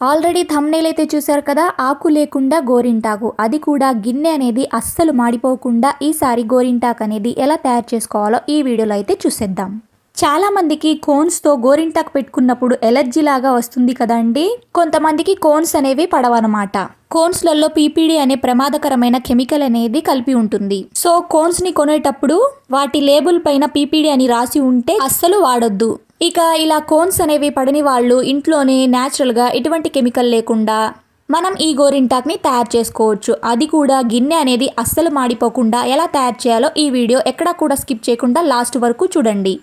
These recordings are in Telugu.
ఆల్రెడీ థమ్నేల్ అయితే చూశారు కదా ఆకు లేకుండా గోరింటాకు. అది కూడా గిన్నె అనేది అస్సలు మాడిపోకుండా ఈసారి గోరింటాకు అనేది ఎలా తయారు చేసుకోవాలో ఈ వీడియోలో అయితే చూసేద్దాం. చాలామందికి కోన్స్తో కోన్స్తో గోరింటాకు పెట్టుకున్నప్పుడు ఎలర్జీ లాగా వస్తుంది కదండి కొంతమందికి కోన్స్ అనేవి పడవన్నమాట. కోన్స్లలో పీపీడీ అనే ప్రమాదకరమైన కెమికల్ అనేది కలిపి ఉంటుంది. సో కోన్స్ని కొనేటప్పుడు వాటి లేబుల్ పైన పీపీడీ అని రాసి ఉంటే అస్సలు వాడొద్దు. ఇక ఇలా కోన్స్ అనేవి పడని వాళ్ళు ఇంట్లోనే న్యాచురల్గా ఎటువంటి కెమికల్ లేకుండా మనం ఈ గోరింటాక్ని తయారు చేసుకోవచ్చు. అది కూడా గిన్నె అనేది అస్సలు మాడిపోకుండా ఎలా తయారు చేయాలో ఈ వీడియో ఎక్కడా కూడా స్కిప్ చేయకుండా లాస్ట్ వరకు చూడండి.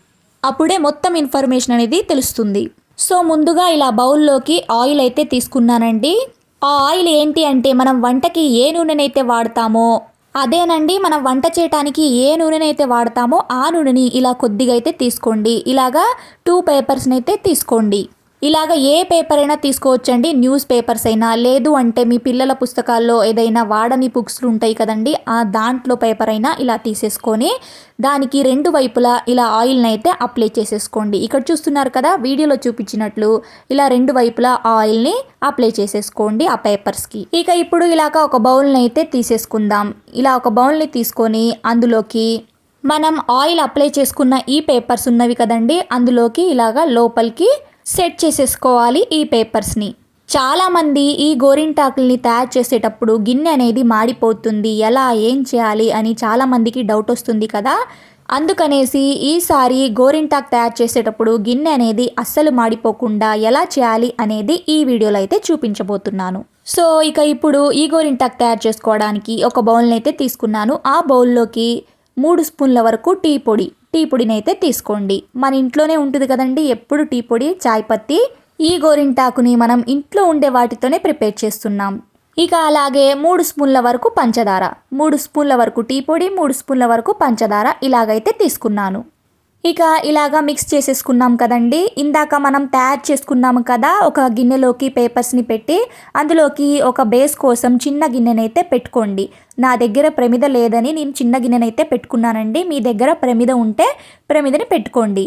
అప్పుడే మొత్తం ఇన్ఫర్మేషన్ అనేది తెలుస్తుంది. సో ముందుగా ఇలా బౌల్లోకి ఆయిల్ అయితే తీసుకున్నానండి. ఆ ఆయిల్ ఏంటి అంటే మనం వంటకి ఏ నూనెనైతే వాడతామో అదేనండి మనం వంట చేయడానికి ఏ నూనెనైతే వాడతామో ఆ నూనెని ఇలా కొద్దిగా అయితే తీసుకోండి. ఇలాగా టూ పేపర్స్ని అయితే తీసుకోండి. ఇలాగ ఏ పేపర్ అయినా తీసుకోవచ్చండి. న్యూస్ పేపర్స్ అయినా లేదు అంటే మీ పిల్లల పుస్తకాల్లో ఏదైనా వాడని బుక్స్లు ఉంటాయి కదండి ఆ దాంట్లో పేపర్ అయినా ఇలా తీసేసుకొని దానికి రెండు వైపులా ఇలా ఆయిల్ని అయితే అప్లై చేసేసుకోండి. ఇక్కడ చూస్తున్నారు కదా వీడియోలో చూపించినట్లు ఇలా రెండు వైపులా ఆయిల్ని అప్లై చేసేసుకోండి ఆ పేపర్స్కి ఇక ఇప్పుడు ఇలాగ ఒక బౌల్ని అయితే తీసేసుకుందాం. ఇలా ఒక బౌల్ని తీసుకొని అందులోకి మనం ఆయిల్ అప్లై చేసుకున్న ఈ పేపర్స్ ఉన్నవి కదండి అందులోకి ఇలాగా లోపలికి సెట్ చేసేసుకోవాలి ఈ పేపర్స్ని. చాలామంది ఈ గోరింటాకుల్ని తయారు చేసేటప్పుడు గిన్నె అనేది మాడిపోతుంది. ఎలా ఏం చేయాలి అని చాలామందికి డౌట్ వస్తుంది కదా. అందుకనేసి ఈసారి గోరింటాక్ తయారు చేసేటప్పుడు గిన్నె అనేది అస్సలు మాడిపోకుండా ఎలా చేయాలి అనేది ఈ వీడియోలో అయితే చూపించబోతున్నాను. సో ఇక ఇప్పుడు ఈ గోరింటాక్ తయారు చేసుకోవడానికి ఒక బౌల్ని అయితే తీసుకున్నాను. ఆ బౌల్లోకి మూడు స్పూన్ల వరకు టీ పొడి టీ పొడిని అయితే తీసుకోండి. మన ఇంట్లోనే ఉంటుంది కదండి ఎప్పుడు టీ పొడి చాయ్ పత్తి. ఈ గోరింటాకుని మనం ఇంట్లో ఉండే వాటితోనే ప్రిపేర్ చేస్తున్నాం. ఇక అలాగే మూడు స్పూన్ల వరకు పంచదార. మూడు స్పూన్ల వరకు టీ పొడి మూడు స్పూన్ల వరకు పంచదార ఇలాగైతే తీసుకున్నాను. ఇక ఇలాగా మిక్స్ చేసేసుకున్నాం కదండి. ఇందాక మనం తయారు చేసుకున్నాము కదా ఒక గిన్నెలోకి పేపర్స్ని పెట్టి అందులోకి ఒక బేస్ కోసం చిన్న గిన్నెనైతే పెట్టుకోండి. నా దగ్గర ప్రమిద లేదని నేను చిన్న గిన్నెనైతే పెట్టుకున్నానండి. మీ దగ్గర ప్రమిద ఉంటే ప్రమిదని పెట్టుకోండి.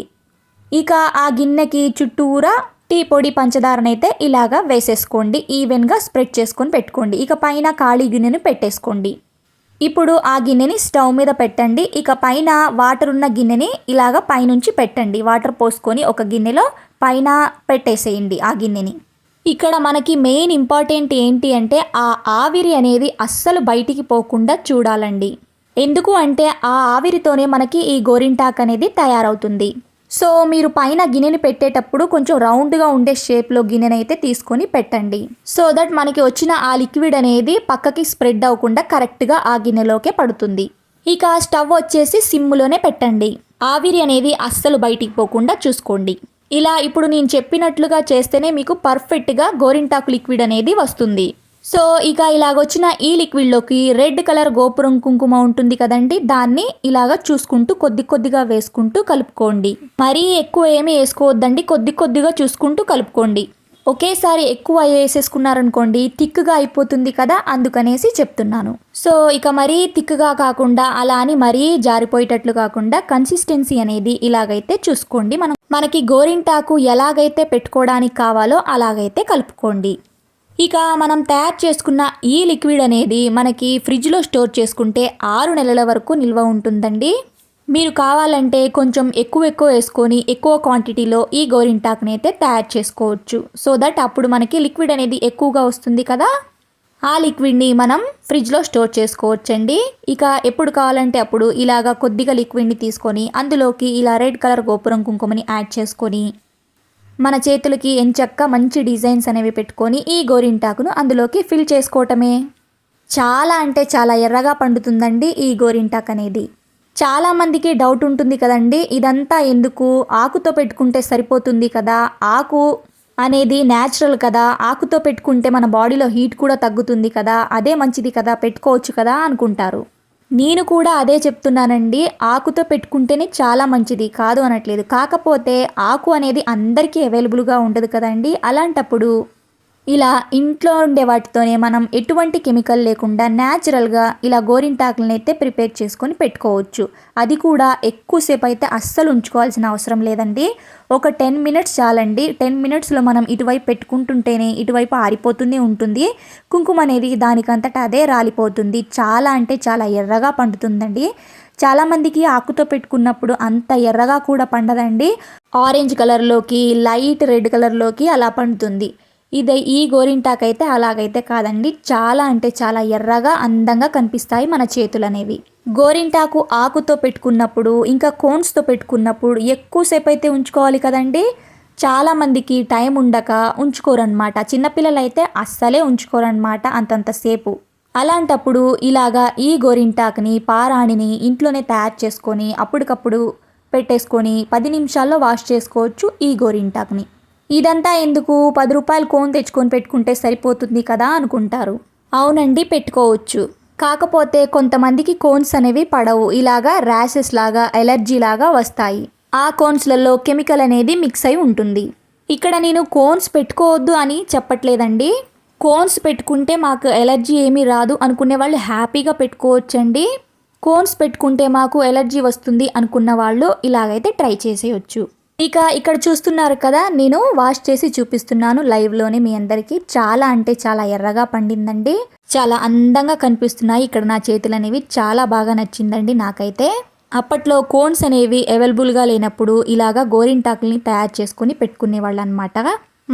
ఇక ఆ గిన్నెకి చుట్టూరా టీ పొడి పంచదారనైతే ఇలాగా వేసేసుకోండి. ఈవెన్గా స్ప్రెడ్ చేసుకొని పెట్టుకోండి. ఇక పైన ఖాళీ గిన్నెను పెట్టేసుకోండి. ఇప్పుడు ఆ గిన్నెని స్టవ్ మీద పెట్టండి. ఇక పైన వాటర్ ఉన్న గిన్నెని ఇలాగ పైనుంచి పెట్టండి. వాటర్ పోసుకొని ఒక గిన్నెలో పైన పెట్టేసేయండి ఆ గిన్నెని. ఇక్కడ మనకి మెయిన్ ఇంపార్టెంట్ ఏంటి అంటే ఆ ఆవిరి అనేది అస్సలు బయటికి పోకుండా చూడాలండి. ఎందుకు అంటే ఆ ఆవిరితోనే మనకి ఈ గోరింటాక్ అనేది తయారవుతుంది. సో మీరు పైన గిన్నెని పెట్టేటప్పుడు కొంచెం రౌండ్గా ఉండే షేప్లో గిన్నెనైతే తీసుకొని పెట్టండి. సో దట్ మనకి వచ్చిన ఆ లిక్విడ్ అనేది పక్కకి స్ప్రెడ్ అవ్వకుండా కరెక్ట్గా ఆ గిన్నెలోకే పడుతుంది. ఇక స్టవ్ వచ్చేసి సిమ్లోనే పెట్టండి. ఆవిరి అనేది అస్సలు బయటికి పోకుండా చూసుకోండి. ఇలా ఇప్పుడు నేను చెప్పినట్లుగా చేస్తేనే మీకు పర్ఫెక్ట్గా గోరింటాకు లిక్విడ్ అనేది వస్తుంది. సో ఇక ఇలాగొచ్చిన ఈ లిక్విడ్లోకి రెడ్ కలర్ గోపురం కుంకుమ ఉంటుంది కదండి దాన్ని ఇలాగ చూసుకుంటూ కొద్ది కొద్దిగా వేసుకుంటూ కలుపుకోండి. మరీ ఎక్కువ ఏమి వేసుకోవద్దండి కొద్ది కొద్దిగా చూసుకుంటూ కలుపుకోండి. ఒకేసారి ఎక్కువ వేసేసుకున్నారనుకోండి థిక్గా అయిపోతుంది కదా అందుకనేసి చెప్తున్నాను. సో ఇక మరీ థిక్గా కాకుండా అలా అని మరీ జారిపోయేటట్లు కాకుండా కన్సిస్టెన్సీ అనేది ఇలాగైతే చూసుకోండి. మనం మనకి గోరింటాకు ఎలాగైతే పెట్టుకోవడానికి కావాలో అలాగైతే కలుపుకోండి. ఇక మనం తయారు చేసుకున్న ఈ లిక్విడ్ అనేది మనకి ఫ్రిడ్జ్లో స్టోర్ చేసుకుంటే ఆరు నెలల వరకు నిల్వ ఉంటుందండి. మీరు కావాలంటే కొంచెం ఎక్కువ ఎక్కువ వేసుకొని ఎక్కువ క్వాంటిటీలో ఈ గోరింటాక్ని అయితే తయారు చేసుకోవచ్చు. సో దట్ అప్పుడు మనకి లిక్విడ్ అనేది ఎక్కువగా వస్తుంది కదా. ఆ లిక్విడ్ని మనం ఫ్రిడ్జ్లో స్టోర్ చేసుకోవచ్చండి. ఇక ఎప్పుడు కావాలంటే అప్పుడు ఇలాగా కొద్దిగా లిక్విడ్ని తీసుకొని అందులోకి ఇలా రెడ్ కలర్ గోపురం కుంకుమని యాడ్ చేసుకొని మన చేతులకి ఎంచక్క మంచి డిజైన్స్ అనేవి పెట్టుకొని ఈ గోరింటాకును అందులోకి ఫిల్ చేసుకోవటమే. చాలా అంటే చాలా ఎర్రగా పండుతుందండి ఈ గోరింటాక్ అనేది. చాలామందికి డౌట్ ఉంటుంది కదండి ఇదంతా ఎందుకు? ఆకుతో పెట్టుకుంటే సరిపోతుంది కదా? ఆకు అనేది న్యాచురల్ కదా? ఆకుతో పెట్టుకుంటే మన బాడీలో హీట్ కూడా తగ్గుతుంది కదా? అదే మంచిది కదా? పెట్టుకోవచ్చు కదా? అనుకుంటారు. నేను కూడా అదే చెప్తున్నానండి. ఆకుతో పెట్టుకుంటేనే చాలా మంచిది. కాదు అనట్లేదు. కాకపోతే ఆకు అనేది అందరికీ అవైలబుల్గా ఉండదు కదండి. అలాంటప్పుడు ఇలా ఇంట్లో ఉండే వాటితోనే మనం ఎటువంటి కెమికల్ లేకుండా న్యాచురల్గా ఇలా గోరింటాకులను అయితే ప్రిపేర్ చేసుకొని పెట్టుకోవచ్చు. అది కూడా ఎక్కువసేపు అయితే అస్సలు ఉంచుకోవాల్సిన అవసరం లేదండి. ఒక టెన్ మినిట్స్ చాలండి. టెన్ మినిట్స్లో మనం ఇటువైపు పెట్టుకుంటుంటేనే ఇటువైపు ఆరిపోతూనే ఉంటుంది. కుంకుమ అనేది దానికంతటా అదే రాలిపోతుంది. చాలా అంటే చాలా ఎర్రగా పండుతుందండి. చాలామందికి ఆకుతో పెట్టుకున్నప్పుడు అంత ఎర్రగా కూడా పండదండి. ఆరెంజ్ కలర్లోకి లైట్ రెడ్ కలర్లోకి అలా పండుతుంది. ఇదే ఈ గోరింటాకు అయితే అలాగైతే కాదండి. చాలా అంటే చాలా ఎర్రగా అందంగా కనిపిస్తాయి మన చేతులు అనేవి గోరింటాకు ఆకుతో పెట్టుకున్నప్పుడు ఇంకా కోన్స్తో పెట్టుకున్నప్పుడు ఎక్కువసేపు అయితే ఉంచుకోవాలి కదండి. చాలామందికి టైం ఉండక ఉంచుకోరనమాట చిన్నపిల్లలు అయితే అస్సలే ఉంచుకోరనమాట అంతంతసేపు అలాంటప్పుడు ఇలాగా ఈ గోరింటాకుని పారాణిని ఇంట్లోనే తయారు చేసుకొని అప్పటికప్పుడు పెట్టేసుకొని పది నిమిషాల్లో వాష్ చేసుకోవచ్చు ఈ గోరింటాకుని. ఇదంతా ఎందుకు? పది రూపాయలు కోన్ తెచ్చుకొని పెట్టుకుంటే సరిపోతుంది కదా అనుకుంటారు. అవునండి పెట్టుకోవచ్చు. కాకపోతే కొంతమందికి కోన్స్ అనేవి పడవు. ఇలాగా ర్యాషెస్ లాగా ఎలర్జీ లాగా వస్తాయి. ఆ కోన్స్లలో కెమికల్ అనేది మిక్స్ అయి ఉంటుంది. ఇక్కడ నేను కోన్స్ పెట్టుకోవద్దు అని చెప్పట్లేదండి. కోన్స్ పెట్టుకుంటే మాకు ఎలర్జీ ఏమీ రాదు అనుకునే వాళ్ళు హ్యాపీగా పెట్టుకోవచ్చండి. కోన్స్ పెట్టుకుంటే మాకు ఎలర్జీ వస్తుంది అనుకున్న వాళ్ళు ఇలాగైతే ట్రై చేసేయచ్చు. ఇక ఇక్కడ చూస్తున్నారు కదా నేను వాష్ చేసి చూపిస్తున్నాను లైవ్లోనే మీ అందరికీ. చాలా అంటే చాలా ఎర్రగా పండిందండి. చాలా అందంగా కనిపిస్తున్నాయి. ఇక్కడ నా చేతులు అనేవి చాలా బాగా నచ్చిందండి నాకైతే. అప్పట్లో కోన్స్ అనేవి అవైలబుల్గా లేనప్పుడు ఇలాగా గోరింటాకుల్ని తయారు చేసుకుని పెట్టుకునేవాళ్ళు అనమాట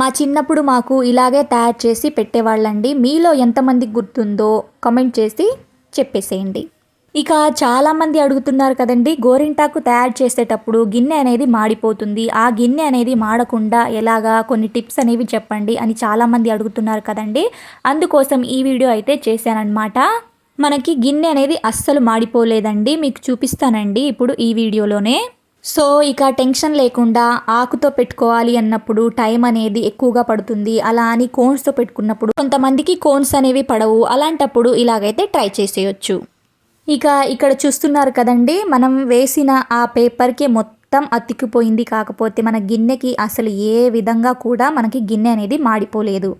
మా చిన్నప్పుడు మాకు ఇలాగే తయారు చేసి పెట్టేవాళ్ళండి. మీలో ఎంతమందికి గుర్తుందో కమెంట్ చేసి చెప్పేసేయండి. ఇక చాలామంది అడుగుతున్నారు కదండి గోరింటాకు తయారు చేసేటప్పుడు గిన్నె అనేది మాడిపోతుంది. ఆ గిన్నె అనేది మాడకుండా ఎలాగా కొన్ని టిప్స్ అనేవి చెప్పండి అని చాలామంది అడుగుతున్నారు కదండి. అందుకోసం ఈ వీడియో అయితే చేశానన్నమాట. మనకి గిన్నె అనేది అస్సలు మాడిపోలేదండి. మీకు చూపిస్తానండి ఇప్పుడు ఈ వీడియోలోనే. సో ఇక టెన్షన్ లేకుండా ఆకుతో పెట్టుకోవాలి అన్నప్పుడు టైం అనేది ఎక్కువగా పడుతుంది. అలా అని కోన్స్తో పెట్టుకున్నప్పుడు కొంతమందికి కోన్స్ అనేవి పడవు. అలాంటప్పుడు ఇలాగైతే ట్రై చేసేయచ్చు. ఇక ఇక్కడ చూస్తున్నారు కదండి మనం వేసిన ఆ పేపర్కి మొత్తం అతికిపోయింది. కాకపోతే మన గిన్నెకి అసలు ఏ విధంగా కూడా మనకి గిన్నె అనేది మాడిపోలేదు.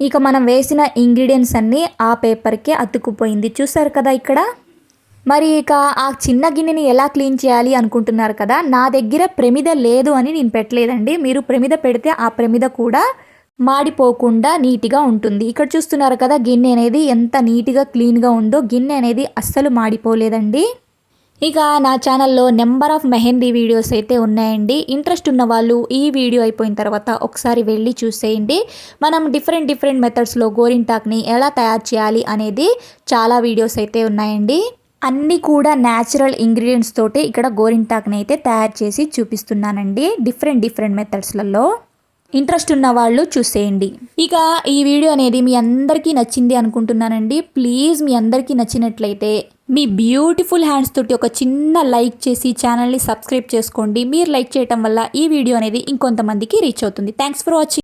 ఇక మనం వేసిన ఇంగ్రీడియంట్స్ అన్నీ ఆ పేపర్కే అతుక్కుపోయింది. చూసారు కదా ఇక్కడ? మరి ఇక ఆ చిన్న గిన్నెని ఎలా క్లీన్ చేయాలి అనుకుంటున్నారు కదా? నా దగ్గర ప్రమిద లేదు అని నేను పెట్టలేదండి. మీరు ప్రమిద పెడితే ఆ ప్రమిద కూడా మాడిపోకుండా నీట్గా ఉంటుంది. ఇక్కడ చూస్తున్నారు కదా గిన్నె అనేది ఎంత నీట్గా క్లీన్గా ఉందో గిన్నె అనేది అస్సలు మాడిపోలేదండి. ఇక నా ఛానల్లో నెంబర్ ఆఫ్ మెహందీ వీడియోస్ అయితే ఉన్నాయండి. ఇంట్రెస్ట్ ఉన్న వాళ్ళు ఈ వీడియో అయిపోయిన తర్వాత ఒకసారి వెళ్ళి చూసేయండి. మనం డిఫరెంట్ డిఫరెంట్ మెథడ్స్లో గోరింటాక్ని ఎలా తయారు చేయాలి అనేది చాలా వీడియోస్ అయితే ఉన్నాయండి. అన్నీ కూడా న్యాచురల్ ఇంగ్రీడియంట్స్ తోటి ఇక్కడ గోరింటాక్ని అయితే తయారు చేసి చూపిస్తున్నానండి డిఫరెంట్ డిఫరెంట్ మెథడ్స్లలో. ఇంట్రెస్ట్ ఉన్న వాళ్ళు చూసేయండి. ఇక ఈ వీడియో అనేది మీ అందరికీ నచ్చింది అనుకుంటున్నానండి. ప్లీజ్ మీ అందరికీ నచ్చినట్లయితే మీ బ్యూటిఫుల్ హ్యాండ్స్ తోటి ఒక చిన్న లైక్ చేసి ఛానల్ని సబ్స్క్రైబ్ చేసుకోండి. మీరు లైక్ చేయటం వల్ల ఈ వీడియో అనేది ఇంకొంతమందికి రీచ్ అవుతుంది. Thanks for watching.